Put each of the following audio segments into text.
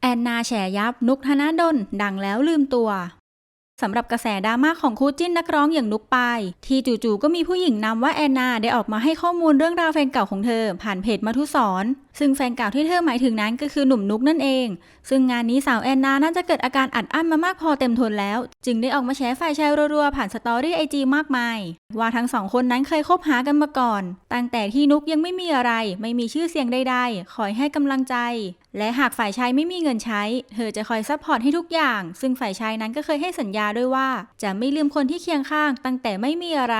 แอนนาแฉยับนุกธนาดลดังแล้วลืมตัวสำหรับกระแสดราม่าของคู่จิ้นนักร้องอย่างนุกปาย ที่จู่ๆก็มีผู้หญิงนำว่าแอนนาได้ออกมาให้ข้อมูลเรื่องราวแฟนเก่าของเธอ ผ่านเพจมาทุสอนซึ่งแฟนเก่าที่เธอหมายถึงนั้นก็คือหนุ่มนุกนั่นเอง ซึ่งงานนี้สาวแอนนาน่าจะเกิดอาการอัดอั้นมามากพอเต็มทนแล้ว จึงได้ออกมาแฉฝ่ายชายรัวๆผ่านสตอรี่ไอจีมากมาย ว่าทั้งสองคนนั้นเคยคบหากันมาก่อน ตั้งแต่ที่นุกยังไม่มีอะไร ไม่มีชื่อเสียงใดๆคอยให้กำลังใจและหากฝ่ายชายไม่มีเงินใช้ เธอจะคอยซัพพอร์ตให้ทุกอย่าง ซึ่งฝ่ายชายนั้นก็เคยให้สัญญาด้วยว่า จะไม่ลืมคนที่เคียงข้าง ตั้งแต่ไม่มีอะไร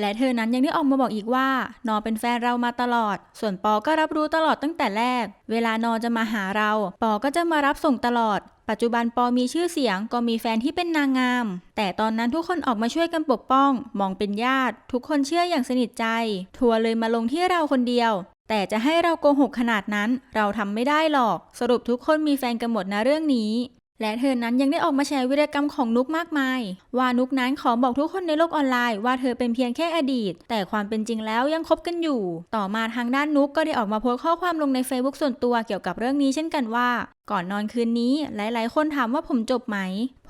และเธอนั้นยังได้ออกมาบอกอีกว่า นอเป็นแฟนเรามาตลอด ส่วนปอก็รับรู้ตลอดตั้งแต่แรก เวลานอจะมาหาเรา ปอก็จะมารับส่งตลอด ปัจจุบันปอมีชื่อเสียง ก็มีแฟนที่เป็นนางงาม แต่ตอนนั้นทุกคนออกมาช่วยกันปกป้อง มองเป็นญาติ ทุกคนเชื่ออย่างสนิทใจ ทัวร์เลยมาลงที่เราคนเดียว แต่จะให้เราโกหกขนาดนั้นเราทำไม่ได้หรอก สรุปทุกคนมีแฟนกันหมดนะเรื่องนี้ และเธอนั้นยังได้ออกมาแชร์วิรกรรมของนุกมากมาย ว่านุกนั้นขอบอกทุกคนในโลกออนไลน์ว่าเธอเป็นเพียงแค่อดีต แต่ความเป็นจริงแล้วยังคบกันอยู่ ต่อมาทางด้านนุกก็ได้ออกมาโพสต์ข้อความลงใน Facebook ส่วนตัวเกี่ยวกับเรื่องนี้เช่นกันว่า ก่อนนอนคืนนี้ หลาย ๆ คนถามว่าผมจบไหม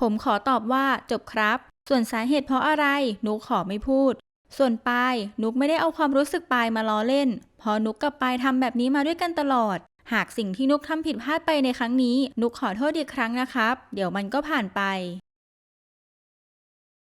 ผมขอตอบว่าจบครับ ส่วนสาเหตุเพราะอะไรนุกขอไม่พูด ส่วนปายนุกไม่ได้เอาความรู้สึกปายมาล้อเล่นเพอนุกกับปายทำแบบนี้มาด้วยกันตลอด หากสิ่งที่นุกทำผิดพลาดไปในครั้งนี้ นุกขอโทษอีกครั้งนะครับ เดี๋ยวมันก็ผ่านไป